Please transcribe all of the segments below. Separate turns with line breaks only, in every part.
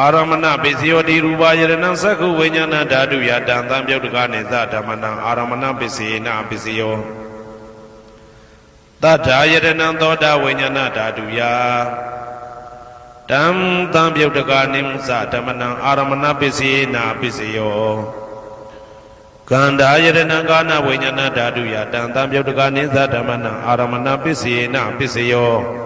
အာရမဏပစ္စယောတိရူပယရဏံသက္ခုဝိညာဏဓာတုယတံသံပြုတ်တကနိသဓမ္မနံအာရမဏပစ္စေနပစ္စယောတထာယရဏံသောတာဝိညာဏဓာတုယတံသံပြုတ်တကနိသဓမ္မနံအာရမဏပစ္စေနပစ္စယောကန္တာယရဏံကာနဝိညာဏဓာတုယတံသံပြုတ်တကနိသဓမ္မနံအာရမဏပစ္စေနပစ္စယော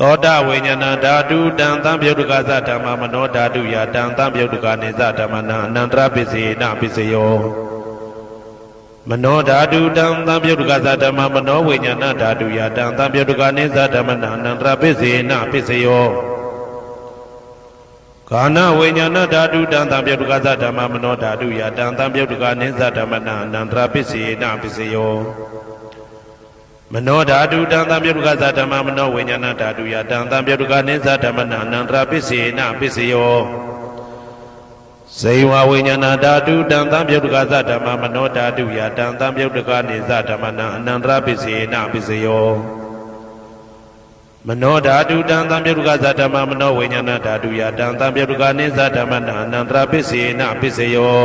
သောတာဝိညာဏဓာတုတံသံပြုတ်တကသဓမ္မမနောဓာတုယတံသံပြုတ်တကနေသဓမ္မနံအနန္တရပစ္စယေနပစ္စယောမနောဓာတုတံသံပြုတ်တကသဓမ္မမနောဝိညာဏဓာတုယတံသံပြုတ်တကနေသဓမ္မနံအနန္တရပစ္စေနပစ္စယောကာနဝိညာဏဓာတုတံသံပြုတ်တကသဓမ္မမနောဓာတုယတံသံပြုတ်တကနေသဓမ္မနံအနန္တရပစ္စေနပစ္စယော မနောဓာတုတံသံပြုတ်တကသဓမ္မမနောဝိညာဏဓာတုယတံသံပြုတ်တကနေသဓမ္မနံအနန္တရပစ္စေနပစ္စယောဇေဝဝိညာဏဓာတုတံသံပြုတ်တကသဓမ္မမနောဓာတုယတံသံပြုတ်တကနေသဓမ္မနံအနန္တရပစ္စေနပစ္စယောမနောဓာတုတံသံပြုတ်တကသဓမ္မမနောဝိညာဏဓာတုယတံသံပြုတ်တကနေသဓမ္မနံအနန္တရပစ္စေနပစ္စယော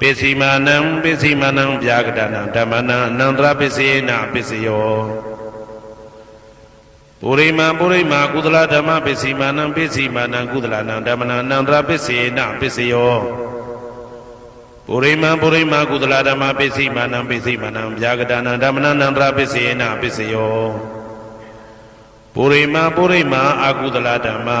ပိစီမာနံပိစီမာနံဗျာကတနံဓမ္မနံအနန္တရပစ္စေနပစ္စယောပုရိမာပုရိမာကုသလဓမ္မပစ္စည်းမာနံပစ္စည်းမာနံကုသလနံဓမ္မနံအနန္တရပစ္စေနပစ္စယောပုရိမာပုရိမာကုသလဓမ္မပစ္စည်းမာနံပစ္စည်းမာနံဗျာကတနံဓမ္မနံအနန္တရပစ္စေနပစ္စယောပုရိမာပုရိမာအာကုသလဓမ္မာ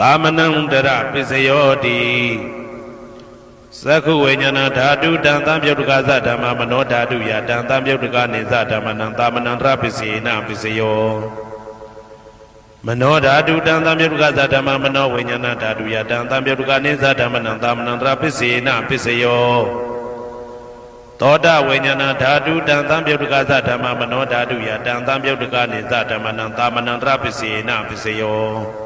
သာမဏံတရပစ္စယောတိသက္ခုဝိညာဏဓာတုတံသံပြုတ်တကသဓမ္မမနောဓာတုယတံသံပြုတ်တကနေသဓမ္မနံသာမဏံတရပစ္စေနပစ္စယောမနောဓာတုတံသံပြုတ်တကသဓမ္မမနောဝိညာဏဓာတုယတံသံပြုတ်တကနေသဓမ္မနံသာမဏံတရပစ္စေနပစ္စယောသောတဝိညာဏဓာတုတံသံပြုတ်တကသဓမ္မမနောဓာတုယတံသံပြုတ်တကနေသဓမ္မနံသာမဏံတရပစ္စေနပစ္စယော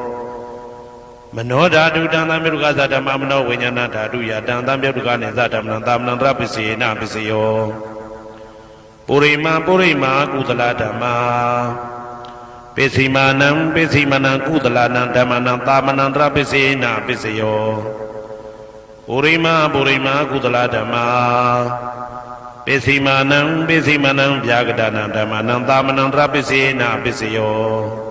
မနောဓာတုတံသံပြုတ်တကသဓမ္မမနောဝိညာဏဓာတုယတံသံပြုတ်တကနေသဓမ္မနံသာမဏံတရပစ္စေနပစ္စယောပုရိမာပုရိမာကုသလဓမ္မာပစ္စည်းမာနံပစ္စည်းမနံကုသလနံဓမ္မနံသာမဏံတရပစ္စေနပစ္စယောပုရိမာပုရိမာကုသလဓမ္မာပစ္စည်းမာနံပစ္စည်းမနံဗျာကတနံဓမ္မနံသာမဏံတရပစ္စေနပစ္စယော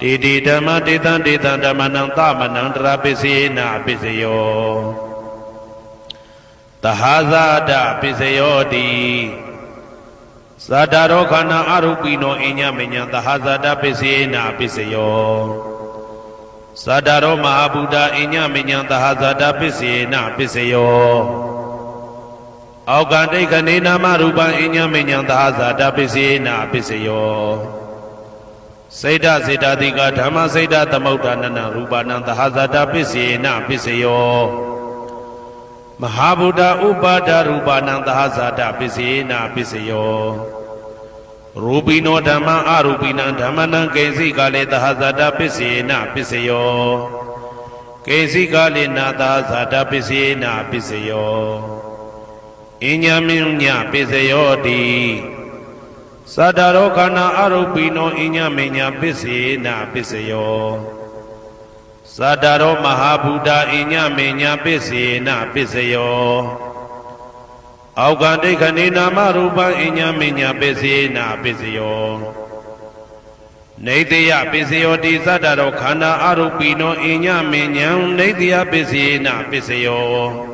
တေတိဓမ္မတေတံတေတံဓမ္မနံသမဏံတရပစ္စေနပစ္စယောတဟာဇာတပစ္စယောတိသတ္တရောခန္ဓာအရုပိနောအညမညံသဟာဇာတပစ္စေနပစ္စယောသတ္တရောမဟာဗုဒ္ဓအညမညံသဟာဇာတပစ္စေနပစ္စယောအောက်ကတိတ်ခနေနာမရူပံအညမညံသဟာဇာတပစ္စေနပစ္စယော စေတစေတတိကဓမ္မစေတသမုဋ္ဌာနနရူပနံသဟဇာတပစ္စေနပစ္စယောမဟာဗုဒ္ဓဥပါဒရူပနံသဟဇာတပစ္စေနပစ္စယောရူပိနောဓမ္မအရူပိနံဓမ္မနံကေစီကလေသဟဇာတပစ္စေနပစ္စယောကေစီကာလိနာသာဇာတပစ္စယေနာပစ္စယောအညမင်းညပစ္စယောတိ သတ္တရောခန္ဓာအရုပိနောအညမညပစ္စေနာပစ္စယောသတ္တရောမဟာဗုဒ္ဓအညမညပစ္စေနာပစ္စယောအောက်ကဒိဋ္ဌနေနာမရူပံအညမညပစ္စေနာပစ္စယောနေတယပစ္စယောတိသတ္တရောခန္ဓာအရုပိနောအညမညံနေတယပစ္စေနာပစ္စယော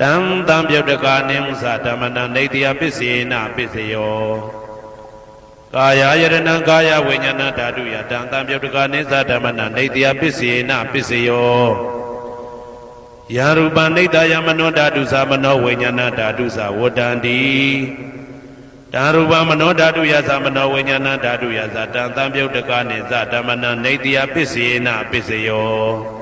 တံတံပြုတ်တကနိသဓမ္မနံနေတယပစ္စေနာပစ္စယောကာယယရဏံကာယဝိညာဏဓာတုယတံတံပြုတ်တကနိသဓမ္မနံနေတယပစ္စေနာပစ္စယောယာရူပနိတယမနောဓာတုသမနောဝိညာဏဓာတုသဝတ္တန္တိတံရူပမနောဓာတုယသမနောဝိညာဏဓာတုယသတံတံပြုတ်တကနိသဓမ္မနံနေတယပစ္စေနာပစ္စယော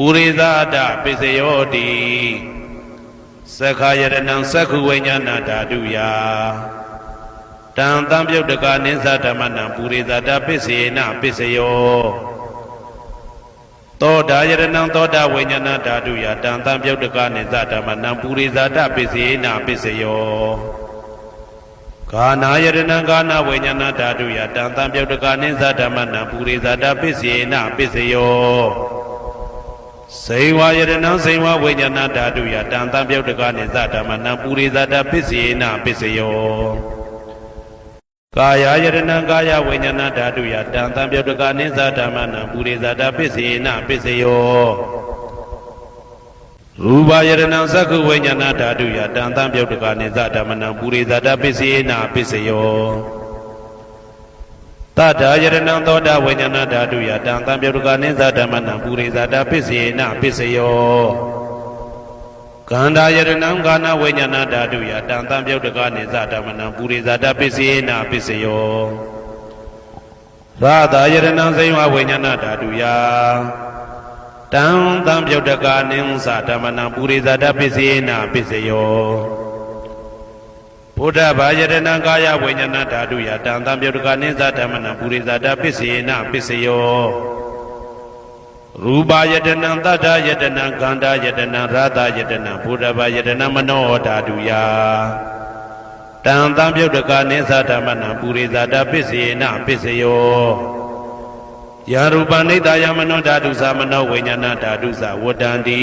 ပုရိသအတပစ္စယောတိသက္ခာယရဏံသက္ခုဝိညာဏဓာတုယာတံတံပြုတ်တကနိသဓမ္မနံပုရိသတာပစ္စေနပစ္စယောသောတာယရဏံသောတာဝိညာဏဓာတုယာတံတံပြုတ်တကနိသဓမ္မနံပုရိသတာပစ္စေနပစ္စယောဂာနာယရဏံဂာနာဝိညာဏဓာတုယာတံတံပြုတ်တကနိသဓမ္မနံပုရိသတာပစ္စေနပစ္စယော စေဝါယရဏံစေဝဝိညာဏဓာတုယတံတံပြုတ်တကနိသဓမ္မနံပုရိသတပစ္စေနပစ္စယောကာယယရဏံကာယဝိညာဏဓာတုယတံတံပြုတ်တကနိသဓမ္မနံပုရိသတပစ္စေနပစ္စယောရူပယရဏံသက္ခုဝိညာဏဓာတုယတံတံပြုတ်တကနိသဓမ္မနံပုရိသတပစ္စေနပစ္စယော တထာယရဏံသောတာဝိညာဏဓာတုယတံတံပြုတ်ကနိသဓမ္မနံပုရိသတာပစ္စေနပစ္စယောကန္တာယရဏံကာနဝိညာဏဓာတုယတံတံပြုတ်ကနိသဓမ္မနံပုရိသတာပစ္စေနပစ္စယောဟရာသာယရဏံစိဝဝိညာဏဓာတုယတံတံပြုတ်တကာနိသဓမ္မနံပုရိသတပစ္စေနပစ္စယော ဘုဒ္ဓဘာယရဏံကာယဝိညာဏဓာတုယတံတံပြုတ်တကာနိသဓမ္မနံပုရိသတပစ္စေနပစ္စယောရူပယတနံတတ္ထယတနံခန္ဓာယတနံရာသယတနံဘုဒ္ဓဘာယတနံမနောဓာတုယတံတံပြုတ်တကာနိသဓမ္မနံပုရိသတပစ္စေနပစ္စယောယာရူပနိတယမနောဓာတုသမနောဝိညာဏဓာတုသဝတ္တန္တိ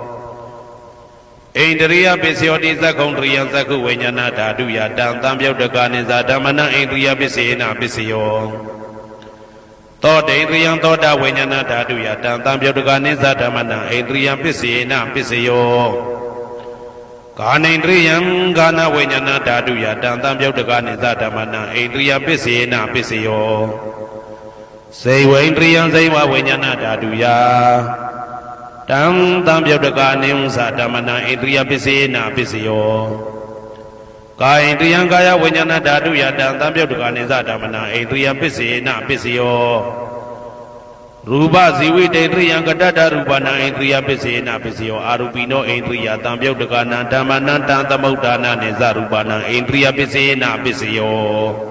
ဣန္ဒရိယပစ္စယောတိသက္ကုံတရိယသက္ကုဝိညာဏဓာတုယတံတံပြုတ်တကနိသဓမ္မနံဣန္ဒရိယပစ္စေနပစ္စယောသောတေန္ဒရိယံသောတာဝိညာဏဓာတုယတံတံပြုတ်တကနိသဓမ္မနံဣန္ဒရိယပစ္စေနပစ္စယောကာနိန္ဒရိယံကာနဝိညာဏဓာတုယတံတံပြုတ်တကနိသဓမ္မနံဣန္ဒရိယပစ္စေနပစ္စယောစေဝိန္ဒရိယံစေဝဝိညာဏဓာတုယ တံတံပြုတ်တကနိသဓမ္မနံဣန္ဒရိယပစ္စေနပစ္စယောကာယိန္ဒရိယံကာယဝိညာဏဓာတုယတံတံပြုတ်တကနိသဓမ္မနံဣန္ဒရိယပစ္စေနပစ္စယောရူပဇီဝိတေတရိယံကတ္တရူပနာဣန္ဒြိယပစ္စေနပစ္စယောအာရူပိနောဣန္ဒြိယတံပြုတ်တကနာဓမ္မနံတံသမုဋ္ဌာနာနိသရူပနာဣန္ဒြိယပစ္စေနပစ္စယော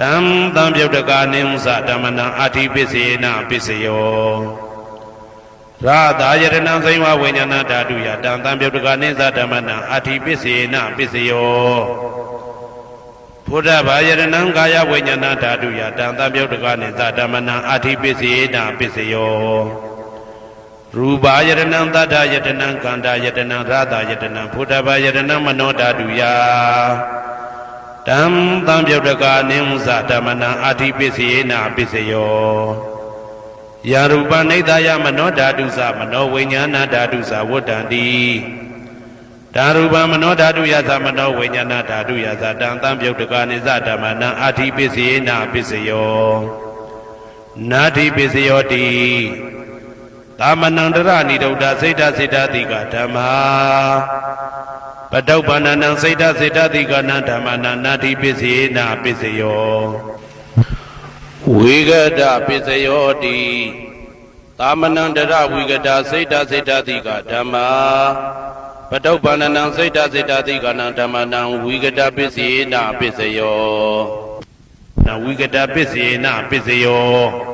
တံတံပြုတ်တကနိသဓမ္မနံအာတိပစ္စေနပစ္စယောရာသာယရဏံဇိဝဝိညာဏဓာတုယာတံတံပြုတ်တကနိသဓမ္မနံအာတိပစ္စေနပစ္စယောဘုဒ္ဓဘာယရဏံကာယဝိညာဏဓာတုယတံတံပြုတ်တကနိသဓမ္မနံအာတိပစ္စေနာပစ္စယောရူပယရဏံတတ္ထယတနံကန္တာယတနံရာသယတနံဘုဒ္ဓဘာယရဏံမနောဓာတုယ တံတံပြုတ်တကနိသဓမ္မနံအာတိပစ္စေနာပစ္စယောယာရူပနိဒာယမနောဓာတုသမနောဝိညာဏဓာတုသဝတ္တံတိဓာရူပမနောဓာတုယသမနောဝိညာဏဓာတုယသတံတံပြုတ်တကနိသဓမ္မနံအာတိပစ္စယေနာပစ္စယောနာတိပစ္စယောတိသာမဏံတရဏိဒုဒ္ဓစိတ်တစိတ္တတိကဓမ္မာ ပတုပ္ပန္နံစိတ်တစိတ္တတိကနံဓမ္မနံနာတိပစ္စယေနာပစ္စယောဝေကတပစ္စယောတိသာမဏံတရဝိကတစိတ်တစိတ္တတိကဓမ္မာပတုပ္ပန္နံစိတ်တစိတ်တတိကနံဓမ္မနံဝိကတပစ္စေနပစ္စယောနဝိကတပစ္စေနပစ္စယော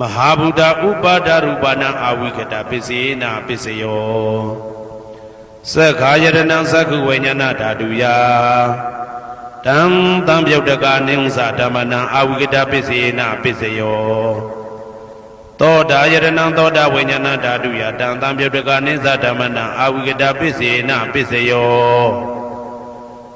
မဟာဗုဒ္ဓဥပါဒရူပနာအာဝိကတာပစ္စေနပစ္စယောသက္ခာယရဏံသက္ခုဝိညာဏဓာတုယတံတံပြုတ်တကနိဥ္စဓမ္မနံအာဝိကတာပစ္စေနပစ္စယောသောတာယရဏံသောတာဝိညာဏဓာတုယတံတံပြုတ်တကနိစ္စဓမ္မနံအာဝိကတာပစ္စေနပစ္စယော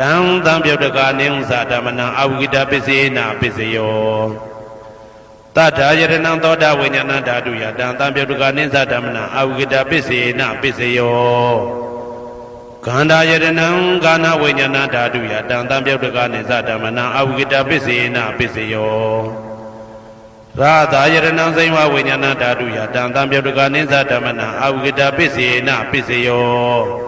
တံတံပြုတ်တကနိဥ္စဓမ္မနံအဝိကတပစ္စေနာပစ္စယောတတ္ထာယရဏံသောတာဝိညာဏဓာတုယတံတံပြုတ်တကနိစ္စဓမ္မနံအဝိကတပစ္စေနာပစ္စယောခန္ဓာယရဏံကာနဝိညာဏဓာတုယတံတံပြုတ်တကနိစ္စဓမ္မနံအဝိကတပစ္စေနာပစ္စယောရာသာယရဏံစိမဝိညာဏဓာတုယတံတံပြုတ်တကနိစ္စဓမ္မနံအဝိကတပစ္စေနာပစ္စယော